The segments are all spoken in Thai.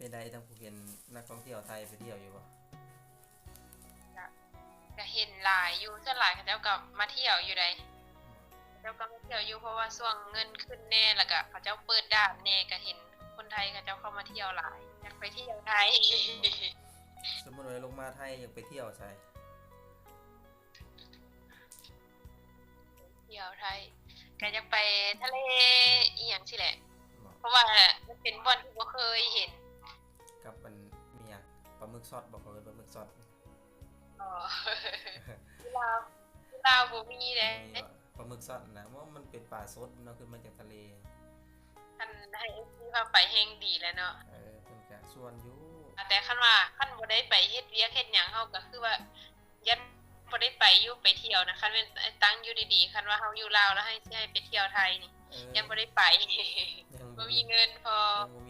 เป็นไดทั้งผู้เห็นนักท่องเที่ยวไทยไปเที่ยวอยู่บ่ก็เห็นหลายอยู่ส่วนหลายเขาเจ้าก็มาเที่ยวอยู่ใดเขาเจ้าก็มาเที่ยวอยู่เพราะว่าช่วงเงินขึ้นแน่แล้วก็เขาเจ้าเปิดด่านแน่ก็เห็นคนไทยเขาเจ้าเข้ามาเที่ยวหลายอยากไปเที่ยวไทย สมมุติว่าลงมาไทยอยากไปเที่ยวใส่เที่ยวไทยก็อยากไปทะเลอีหยังสิแหละบ่เพราะว่ามันเป็นบ่อนที่บ่เคยเห็น หมึกซอดบ่เขาเอิ้นปลาหมึกซอดอ๋อที่ลาวที่ลาวบ่มีเด้มีบ่ปลาหมึกซอดนะว่ามันเป็นปลาสดเนาะขึ้นมาจากทะเลคันให้ที่ว่าไปแห่งดีแล้วเนาะเออเพิ่นก็ส่วนอยู่แต่คันว่าคันบ่ได้ไปเฮ็ดเวียกเฮ็ดหยังเฮาก็คือว่ายันบ่ได้ไปอยู่ไปเที่ยวนะคันเป็นตั้งอยู่ดีๆคันว่าเฮาอยู่ลาวแล้วให้สิให้ไปเที่ยวไทยนี่เออยังบ่ได้ไปยังบ่มีเงินพอยังบ่ม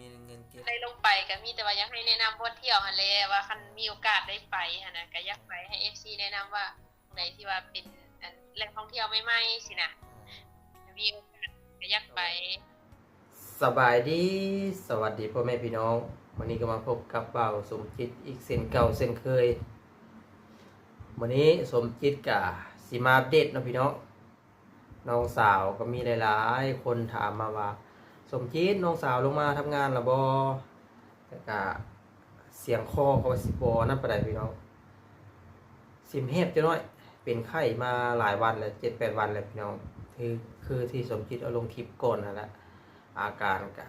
ีเงินเก็บ ได้ลงไปก็มีแต่ว่ายากให้แนะนำบ่เที่ยวหั่นแหละว่าคันมีโอกาสได้ไปหั่นะก็อยากไปให้ FC แนะนำว่าไหนที่ว่าเป็นแหล่งท่องเที่ยวใหม่ๆสินะมีโอกาสก็อยากไป สบายดี สวัสดีพ่อแม่พี่น้อง วันนี้ก็มาพบกับเบาสมจิตอีกเส้นเก่าเส้นเคย วันนี้สมจิตกับสีมาอัปเดตเนาะพี่น้อง น้องสาวก็มีหลายๆ คนถามมาว่า สมจิตน้องสาวลงมาทำงานละบอแต่ก็เสียงคอเขาว่าสิบอนั่นประใดพี่น้องสิมเฮบจะน้อย เป็นไข้มาหลายวันแล้วเจ็ดแปดวันแล้วพี่น้องคือคือที่สมจิตเอาลงคลิปก่อนนั่นแหละอาการก็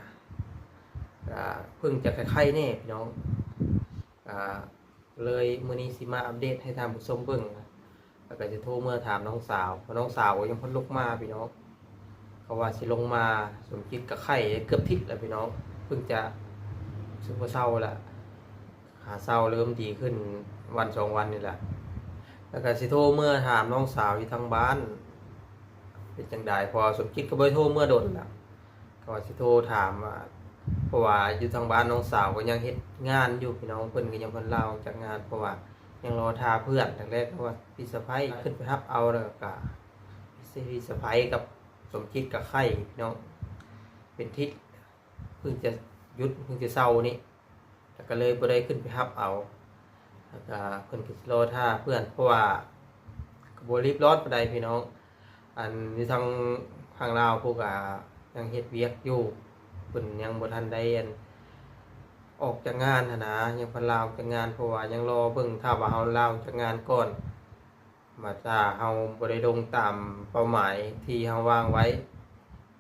ก็เพิ่งจะไข้ๆแน่พี่น้องเลยมือนี้สิมาอัปเดตให้ทางผู้ชมเบิ่งแล้วก็จะโทรเมื่อถามน้องสาวเพราะน้องสาวก็ยังพิ่นลงมาพี่น้อง เขาว่าสิลงมาสมคิดกับไข้เกือบทิศแล้วพี่น้องเพิ่งจะสึกว่าเศร้าแล้วขาเศร้าเริ่มดีขึ้นวันสองวันนี่แหละแล้วก็สิโทรเมื่อถามน้องสาวอยู่ทางบ้าน เป็นจังใดพอสมคิดก็บ่ได้โทรเมื่อโดนแล้วก็ว่าสิโทรถามว่าเพราะว่าอยู่ทางบ้านน้องสาวก็ยังเฮ็ดงานอยู่พี่น้องเพิ่นก็ยังเพิ่นเล่าจากงานเพราะว่ายังรอทาเพื่อนตั้งแรกเพราะว่าพี่สะพ้ายขึ้นไปรับเอาแล้วก็พี่สะพ้ายกับ สมคิดกับไข่พี่น้องเป็นทิศเพิ่งจะยุดเพิ่งจะเศร้านี่แล้วก็เลยบ่ได้ขึ้นไปรับเอาแล้วก็เพิ่นก็สิรอท่าเพื่อนเพราะว่าก็บ่รีบร้อนปานใดพี่น้อง อันที่ทางทางลาวพวกอะยังเฮ็ดเวียกอยู่เพิ่นยังบ่ทันได้อันออกจากงานหันะยังเพิ่นลาออกจากงานเพราะว่ายังรอเบิ่งถ้าว่าเฮาลาออกจากงานก่อน มาถ้าเฮาบ่ได้ลงตามเป้าหมายที่เฮาวางไว้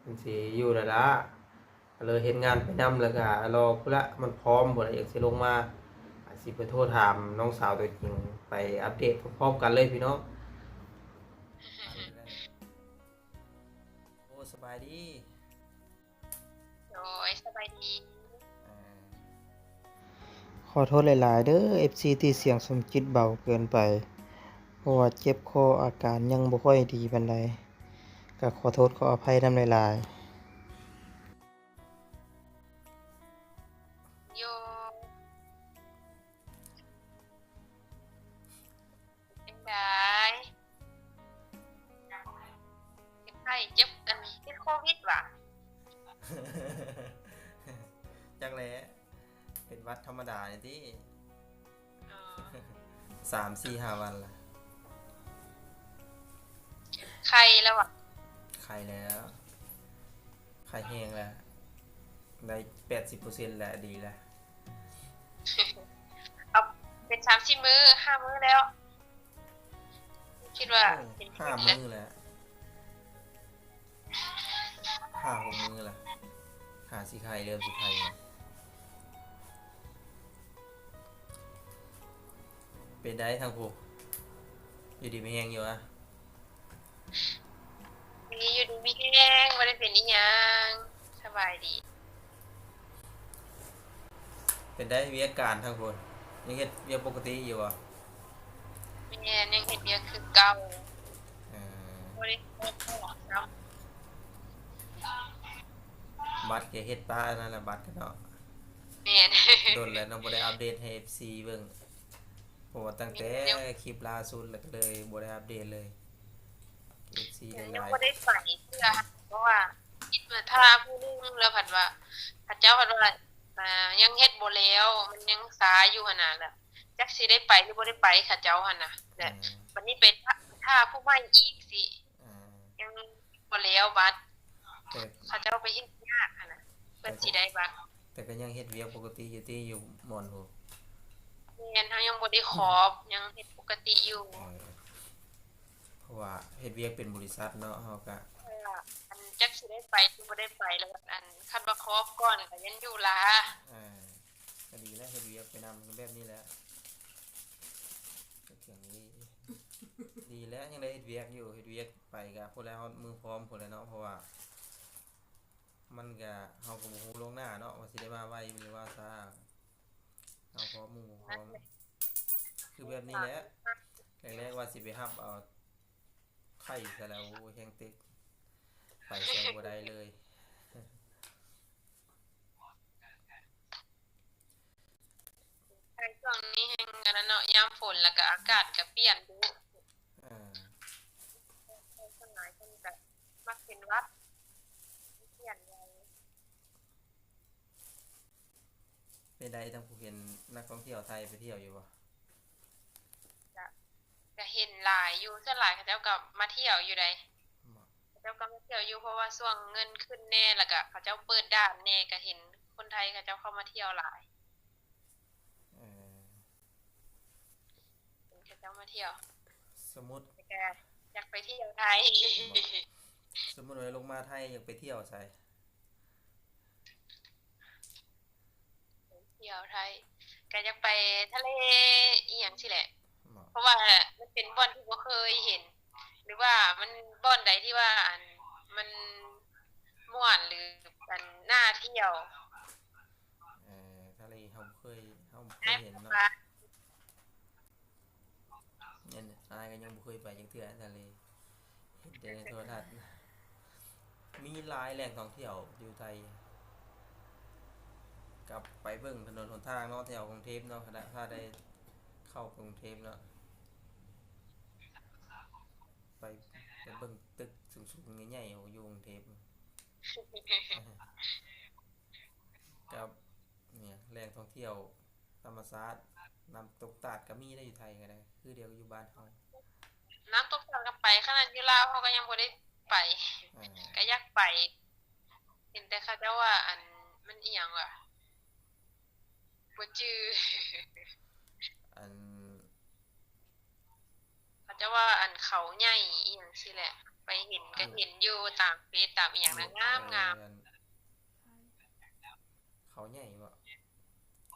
มันสิอยู่แล้วละก็เลยเฮ็ดงานไปนํแล้วก็รอพุ่นละมันพร้อมบ่ได้อยากสิลงมาอาจสิไปโทรถามน้องสาวตัวจริงไปอัปเดตพร้อมๆกันเลยพี่น้องโอ้สบายดีโอ้ยสบายดีขอโทษหลาย ๆ เด้อ FC ที่เสียงสมจิตเบาเกินไป เพราะว่าเจ็บคออาการยังบ่ค่อยดีปานใดก็ขอโทษขออภัยนำหลาย แล้วไข้แห้งแล้วได้แปดสิบเปอร์เซ็นต์แล้วดีแล้วเอาเป็นสามสิบมือห้ามือแล้ว คิดว่าเป็นห้าแล้มืวอแล้วห้าหกมือละหาสีไข่เริ่มสีไข่แล้วเป็นได้ทางผูอยู่ดีไม่แห้งอยู่อะ มีอยู่ดีมีแห้งไม่ได้เป็นนิยังสบายดี เป็นได้วิอาการทางคนยังเฮ็ดเวียกปกติอยู่อะแม่นยังเห็นเดียวคือเก่าเออไม่ได้เฮ็ดหรอกเนาะบัตรแกเฮ็ดป้านั่นแหละบัตรกันเนาะแม่นโดนแล้วน้องบ่ได้อัปเดตให้ FC เบิ่งเพราะว่าตั้งแต่คลิปล่าสุดแล้วก็เลยบ่ได้อัปเดตเลย FC ได้ยังหลายไม่ได้ใส่เสื้อเพราะว่าคิดว่าถ้าผู้นึงแล้วผัดว่าพระเจ้าผัดว่าอ่ายังเฮ็ดบ่แล้ว มันยังสาอยู่หั่นน่ะแหละจักสิได้ไปหรือบ่ได้ไปเขาเจ้าหั่นน่ะแต่วันนี้ไปท่าท่าผู้ใหม่อีกสิ อ่ายังบ่แล้วบัดแต่เขาเจ้าไปเฮ็ดยากหั่นน่ะเพิ่นสิได้บัดแต่ก็ยังเฮ็ดเวียกปกติอยู่ที่อยู่หมอนหูแม่นเฮายังบ่ได้ขอบยังเฮ็ดปกติอยู่ เออเพ ราะว่าเฮ็ดเวียกเป็นบริษัทเนาะเฮาก็เอออันจักสิได้ไปหรือบ่ได้ไปแล้วบัดอันคันว่าขอบก่อนก็ยังอยู่ล่ะอ่าก็ดีแล้วเฮ็ดเวียกไปนำแบบนี้แหละก็เถียงนี้ดีแล้วยังได้เฮ็ดเวียกอยู่เฮ็ดเวียกไปก็พุ่นแล้วมือพร้อมพุ่นแล้วเนาะเพราะว่ามันก็เฮาก็บ่ฮู้ล่วงหน้าเนาะว่าสิได้มาไวหรือว่าช้าเฮาพร้อมมือบ่พร้อมคือแบบนี้แหละแรกๆว่าสิไปรับเอา ไข่ซะแล้วโอ้ยแฮงตึกไปใส่บ่ได้เลยใช่ช่วงนี้แฮงอันนั้นเนาะยามฝนแล้วก็อากาศก็เปลี่ยนดูอ่าคนหลายคนก็มักเป็นหวัดเปลี่ยนไวเป็นใดทั้งผู้เห็นนักท่องเที่ยวไทยไปเที่ยวอยู่บ่ก็เห็นหลายอยู่ส่วนหลายเขาเจ้าก็มาเที่ยวอยู่ใดบ่เขาเจ้าก็มาเที่ยวอยู่เพราะว่าช่วงเงินขึ้นแน่แล้วก็เขาเจ้าเปิดด่านแน่ก็เห็นคนไทยเขาเจ้าเข้ามาเที่ยวหลายเออเห็นเขาเจ้ามาเที่ยว สมมุติแต่ก็อยากไปเที่ยวไทย สมมุติว่าลงมาไทยอยากไปเที่ยวไสเที่ยวไทยก็อยากไปทะเลอีหยังสิแหละบ่ เพราะว่ามันเป็นบ่อนที่บ่เคยเห็น หรือว่ามันบ่อนใดที่ว่าอันมันม่วนหรืออันน่าเที่ยวเออทะเลเฮาเคยเฮาเคยเห็นเนาะเนี่ยอายก็ยังบ่เคยไปจักเทื่อทะเลเห็นแต่ในโทรทัศน์มีหลายแหล่งท่องเที่ยวอยู่ไทยกลับไปเบิ่งถนนหนทางเนาะแถวกรุงเทพเนาะถ้าได้เข้ากรุงเทพเนาะ ไปไปเบิ่งตึกสูงๆใหญ่ๆอยู่กรุงเทพกับเนี่ยแหล่งท่องเที่ยว ธรรมชาติน้ำตกตาดก็มีได้อยู่ไทยก็ได้คือเดียวกับอยู่บ้านเฮาน้ำตกตอนก็ไปขนาดอยู่ลาวเขาก็ยังบ่ได้ไปก็อยากไป เห็นแต่เขาเจ้าว่า อันมันเอียงวะบ่จื้อน เขาเจ้าว่าอันเขาใหญ่อีหยังสิแหละ ไปเห็นก็เห็นอยู่ตามเฟซตามอีหยังนะงามงามอันเขาใหญ่บ่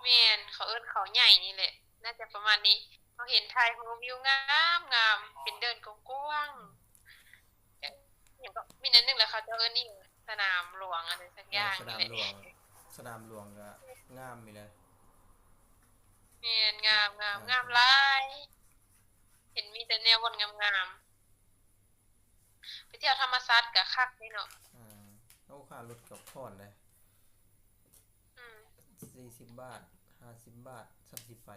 แม่นเขาเอิ้นเขาใหญ่นี่แหละ น่าจะประมาณนี้เขาเห็นถ่ายรูปวิวงามงามเป็นเดินกว้างๆอย่างก็มีนั้นหนึงแหล้วเขาเจะเอิ้นนี่สนามหลวงอะไรสักอย่างสนี่นามแหละหลวงสนามหลวงก็งามมีเลยแม่นงามงามงามหลาย เห็นมีแต่แนววนงามๆ ไปเที่ยวธรรมศาสตร์ก็คักนี่เนาะอ่าเอาค่ารถกับพอนเลยอืม40บาท50บาท30ไป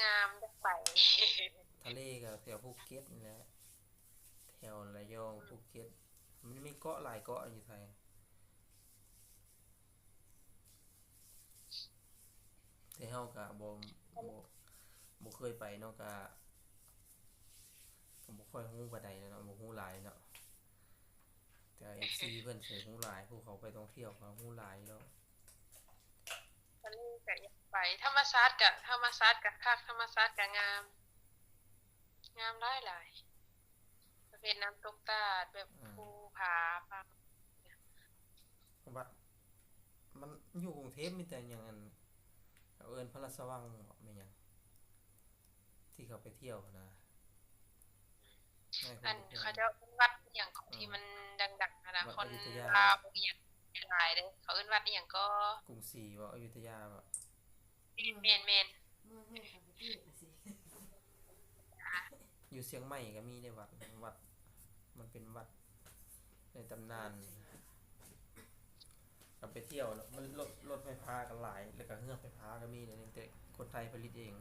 งามจะไป ทะเลก็แถวภูเก็ตนี่แหละแถวระยองภูเก็ตมันมีเกาะหลายเกาะอยู่ไทยแต่เฮาก็บ่ บ่บ่เคยไปเนาะก็ก็บ่ค่อยฮู้ปานใดเนาะบ่ฮู้หลายเนาะแต่ FC เพิ่นสิฮู้หลายผู้เขาไปท่องเที่ยวเขาฮู้หลายอยู่แล้วทะเลก็อยากไปธรรมศาสตร์ก็ธรรมศาสตร์ก็คักธรรมศาสตร์ก็งาม งามหลายหลายประเภทน้ำตกตาดแบบภูผาปางวัดมันอยู่กรุงเทพมีแต่อย่างอันเอาเอิ้นพระราชวังบ่แม่นหยัง ที่เขาไปเที่ยวนะให้อันไปที่ยวเขาจะเอิ้นวัดอหย่างของที่มันดังๆอะนะวัดคนอยุธยาลาวอหย่างหลายเด้อเขาเอิ้นวัดอหย่างก็กรุงศรีบ่อยุธยาบ่แม่นแม่นเมื่อให้ทำประเทศน่ะสิอยู่เชียงใหม่ก็มีได้วัดวัด มันเป็นวัด ในตำนานก็ไปเที่ยวเนอะมันรถรถไฟฟ้าก็หลาย แล้วก็เฮือกไฟฟ้าก็มีเนี่ยแต่คนไทยผลิตเอง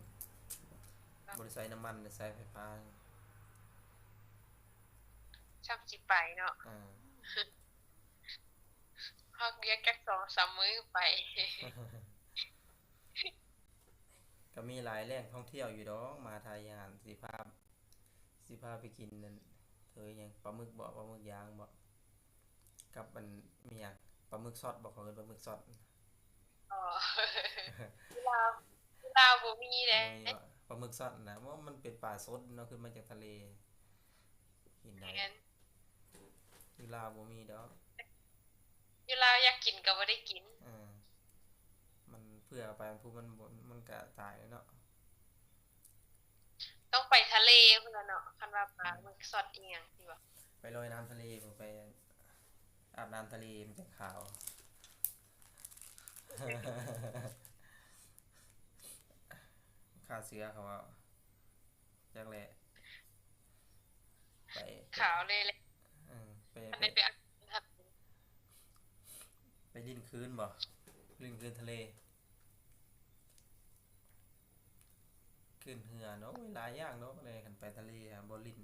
บริษัทน้ำมันใช้ไฟฟ้าชอบสิไปเนาะอ่าเฮาเรียกแค่สองสามมื้อไป ก็มีหลายแหล่งท่องเที่ยวอยู่ดอกมาทายานสิภาพ สิพาไปกินนั่นเธอหยังปลาหมึกบ่ปลาหมึกย่างบ่กับมันมีหยังปลาหมึกซอสบ่เขาเอิ้นปลาหมึกซอสอ๋อลาวลาวบ่มีเด้มีบ่ ปลาหมึกซอสนะว่ามันเป็นปลาสดเนาะขึ้นมาจากทะเลกินได้แม่นอยู่ลาวบ่มีดอกอยู่ลาวอยากกินก็บ่ได้กินอ่ามันเพื่อไปมันพูมันบ่มันก็ตายเนาะต้องไปทะเลพุ่นน่ะเนาะคันว่าปลาหมึกสดอีหยังสิบ่ไปลอยน้ำทะเลบ่ไปอาบน้ำทะเลมันจะขาว ค่าเสือเขาว่าจักแหละไปขาวเลยแหละเออไปอันไปนี้ไปอาบน้ำทะเลไปลิ้นคืนบ่ลิ้นคืนทะเลขึ้นเหือเนาะเวลายอย่างเนาะเลยกันไปทะเลฮะบ่ลิ้น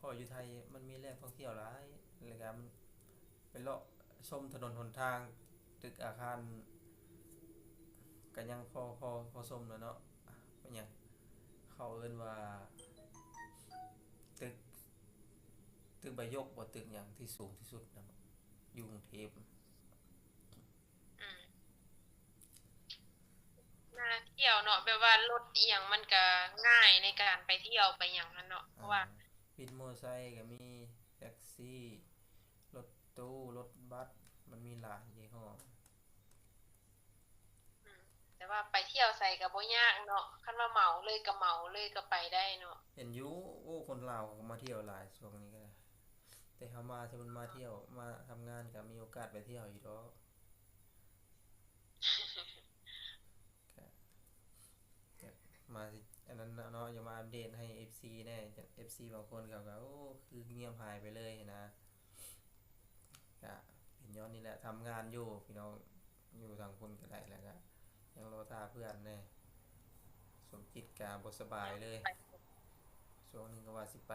พออยู่ไทยมันมีแหล่งท่องเที่ยวหลายแล้วก็มันไปเลาะชมถนนหนทาง ตึกอาคาร ก็ยังพอพอพอชมแล้วเนาะเป็นหยังเขาเอิ้นว่า ตึก ตึกใบยกบ่ตึกหยังที่สูงที่สุดนะอยู่กรุงเทพอืมน่าเที่ยวเนาะแบบว่ารถอีหยังมันก็ง่ายในการไปเที่ยวไปหยังนั่นเนาะเพราะว่าอ่วินมอไซค์ก็มีแท็กซี่ รถตู้ รถบัส มันมีหลายยี่ห้อ แต่ว่าไปเที่ยวใส่ก็บ่ยากเนาะคันว่าเหมาเลยก็เหมาเลยก็ไปได้เนาะเห็นยูโอ้คนลาวมาเที่ยวหลายช่วงนี้ก็แต่เขามาที่มันมาเที่ยวมาทำงานก็มีโอกาสไปเที่ยวอยู่ดอกก็ก็มาอันนั้นเนาะอย่ามาอัปเดตให้ FC แน่ FC บางคนเขาก็โอ้คือเงียบหายไปเลยนะก็เป็นย้อนนี่แหละทำงานอยู่พี่น้องอยู่ทางคนก็ได้แล้วก็ ยังรอท่าเพื่อนแน่สมจิตกาบสบายเลยช่วงหนึงก็ว่าสิไป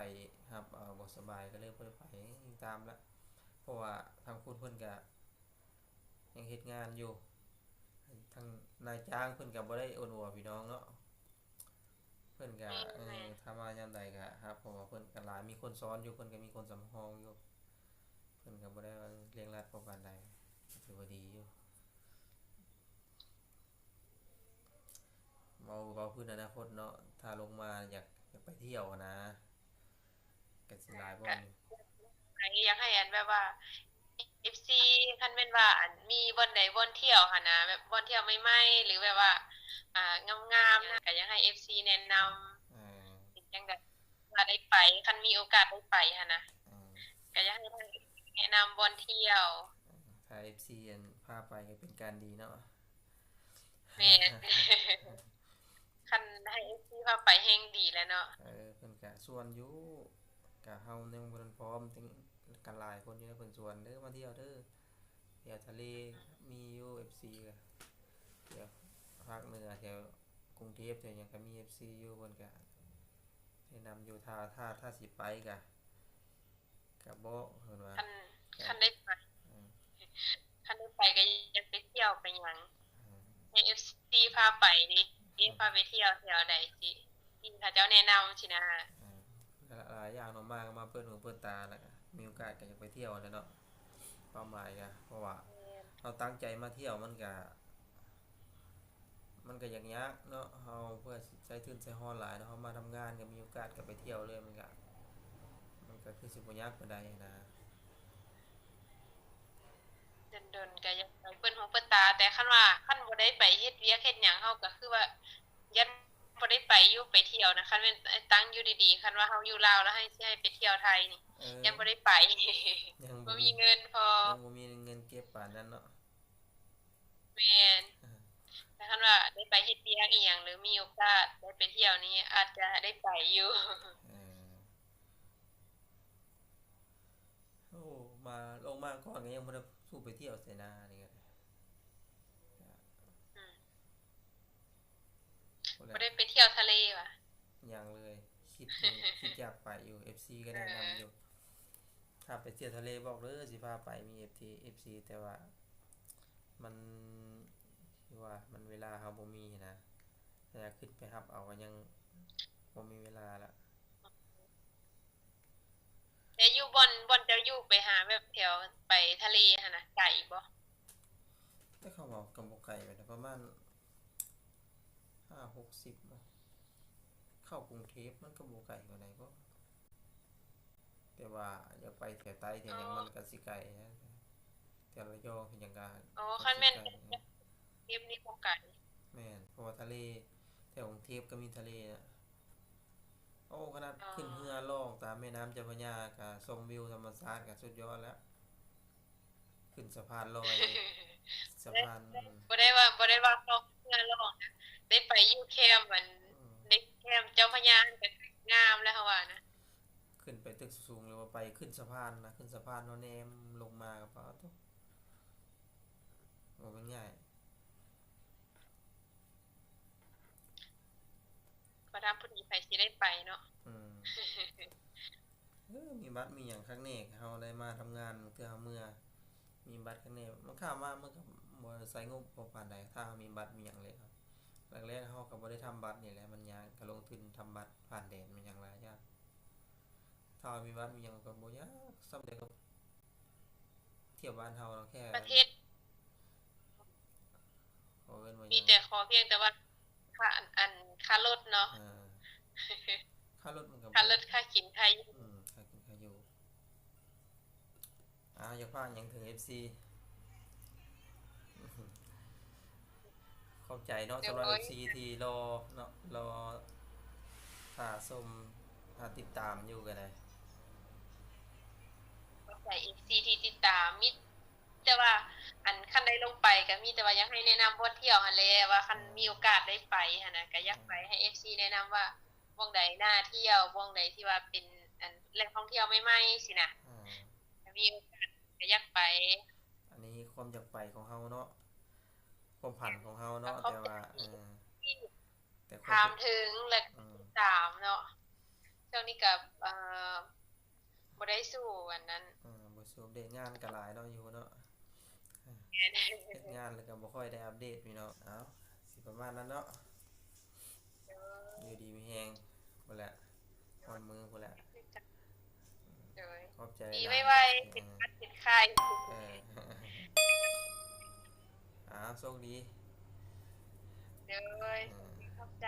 ครับเอ่อบ่สบายก็เลยบ่ได้ไปยังตามละเพราะว่าทางคุณเพิ่นก็ยังเฮ็ดงานอยู่ทางนายจ้างเพิ่นก็บ่ได้โอนหัวพี่น้องเนาะเพิ่นก็เออทำมายามใดก็ครับเพราะว่าเพิ่นก็หลายมีคนสอนอยู่เพิ่นก็มีคนสำรองอยู่เพิ่นก็บ่ได้ว่าเร่งรัดประปานใดถือว่าดีอยู่เว้าเว้าพื้นอนาคตเนาะถ้าลงมาอยากอยากไปเที่ยวอะนะก็สิหลายบ่นี่อันนี้อยากให้อันแบบว่า FC คันแม่นว่าอันมีบ่อนใดบ่อนเที่ยวหั่นนะแบบบ่อนเที่ยวใหม่ๆหรือแบบว่า อ่างามๆนะก็อยากให้ FC แนะนำเออจังได๋ว่าได้ไปคันมีโอกาสได้ไปหั่นนะเออก็อยากให้ทางแนะนำบ่อนเที่ยวถ้า FC อันพาไปก็เป็นการดีเนาะแม่น คันให้ FC พาไปแฮ่งดีแล้วเนาะเออเพิ่นก็ส่วนอยู่ก็เฮายังบ่ทันพร้อมถึงกันหลายคนอยู่นะเพิ่นชวนเด้อมาเที่ยวเด้อเที่ยวทะเลมีอยู่ FC ก็เที่ยวภาคเหนือแถวกรุงเทพแถวหยังก็มี FC อยู่เพิ่นก็แนะนำอยู่ถ้าถ้าถ้าสิไปก็ก็บ่เพิ่นว่าคันคันได้ไปเออคันได้ไปก็อยากไปเที่ยวไปหยังเออให้ FC พาไป ดินี่พาไปเที่ยวแถวใดสิที่เขาเจ้าแนะนำสินะเออหลายอย่างเนาะมาก็มาเปิดหูเปิดตาแล้วก็มีโอกาสก็อยากไปเที่ยวแหล้วเนาะเป้าหมายก็เพราะว่าเราตั้งใจมาเที่ยวมันก็มันก็อย่างยากเนาะเราเพื่อใช้ทุนใช้ฮอนหลายเนาะเรามาทำงานก็มีโอกาสก็ไปเที่ยวเลยมันก็มันก็คือสิบ่ยากปานใดนะ ดนๆก็อยากไปเปิ้นหูเปิ้นตา แต่คันว่าคันบ่ได้ไปเฮ็ดเวียกเฮ็ดหยังเฮาก็คือว่า ยันบ่ได้ไปอยู่ไปเที่ยวนะคันแม่นตั้งอยู่ดีๆคันว่าเฮาอยู่ลาวแล้วให้สิให้ไปเที่ยวไทยนี่เออยังบ่ได้ไปยังบ่บ่มีเงินพอยังบ่มีเงินเก็บปานนั้นเนาะแม่นแต่คันว่าได้ไปเฮ็ดเวียกอีหยังหรือมีโอกาสได้ไปเที่ยวนี่อาจจะได้ไปอยู่เออโอ้มาลงมาก่อนก็ยังบ่ได้ สู้ไปเที่ยวเสนานี่ก็อืมบ่บ่ได้ได้ไปเที่ยวทะเลว่ะยังเลย คิดอยู่คิดอยากไปอยู่ FC ก็แนะนำอยู่ถ้ถ้าไปเที่ยวทะเลบอกเลยสิพาไปมี FT FC แต่ว่า มันคือว่า มันเวลาเฮาบ่มีนะแต่อยากขึ้นไปรับเอาก็ยังบ่มีเวลาละแต่อยู่บอนบอนจะ อยู่ไปหาแบบแถวไปทะเลหั่นน่ะไก่บ่แต่เขาบอกกำบกไก่ไปนะประมาณห้าหกสิบเนาะเข้ากรุงเทพมันก็บกไก่กว่าไหนก็แต่ว่าอยากไปแถวใต้แถวหยังมันก็สิไก่นะแถวระยองเห็นหยังกาอ๋อคันแม่นเกมนี้บ่ไก่แม่นเพราะว่าทะเลแถวกรุงเทพก็มีทะเลนะโอ้ ขนาดขึ้นเรือล่องตามแม่น้ำเจ้าพระยาก็ชมวิวธรรมชาติก็สุดยอดแล้ว ขึ้นสะพานลอยสะพานอืมบ่ได้ว่าบ่ได้ว่าเขาเพื่อนร้องนะได้ไปอยู่แคมป์มันอืมได้แคมป์เจ้าพระยาก็งามแล้วเขาว่านะขึ้นไปตึกสูงหรือว่าไปขึ้นสะพานนะขึ้นสะพานเนาะแนมลงมากับเปล่าตุ๊กโอ้มันง่ายบ่ทำผู้ดีไปสิได้ไปเนาะอืม เออมีบัตรมีอย่างข้างเนกเฮาได้มาทำงานเพื่อเมื่อ มีบัตรข้างเนกมันข้ามมามันก็บ่ได้ใช้งบประมาณใดถ้าเฮามีบัตรมีหยังเลยครับแรกๆเฮาก็บ่ได้ทำบัตรนี่แหละมันยากก็ลงทุนทำบัตรผ่านแดนมันยังหลายยางถ้าเฮามีบัตรมีหยังก็บ่ยากสำเร็จก็เที่ยวบ้านเฮาเราแค่ประเทศขอเอิ้นว่มียังแต่ขอเพียงแต่ว่าค่าอันอันค่ารถเนาะ ค่ารถมันก็บ่ค่ารถค่ากินค่าอยู่อืมค่ากินค่าอยู่อ่าอยากฟังหยังถึง FC ขอบใจเนาะสำหรับ FC ที่รอเนาะรอถ้าชมถ้าติดตามอยู่ก็ได้ใส่ FC ที่ติดตามมิแต่ว่าอันคันได้ลงไปก็มีแต่ว่าอยากให้แนะนำบ่เที่ยวหั่นแหละว่าคันมีโอกาสได้ไปหั่นน่ะก็อยากไปให้ FC แนะนำว่า ว่องใดน่าเที่ยวว่องใดที่ว่าเป็นอันแหล่งท่องเที่ยวใหม่ๆสินะอ่าถ้ามีโอกาสก็อยากไป อันนี้ความอยากไปของเฮาเนาะความผันของเฮาเนาะแล้วเขาแต่ว่าเออแต่ควาถามมถึงและอืมตามเนาะช่วงนี้กับเอ่อบ่ได้สู้วันนั้นอืมบ่สูบเดทงานก็หลายเนาะอยู่เนาะเฮ็ดงานแล้วก็บ่ค่อยได้อัปเดตพี่น้องเอ้าสิประมาณนั้นเนาะอยู่ดีมีแฮง พุ่นแหละฮอนมือพุ่นแหละเดี๋ยวขอบใจดีหลายไว้ๆเป็นคัดเป็นไข้เอออ้าวโชคดีเดี๋ยวเออเข้าใจ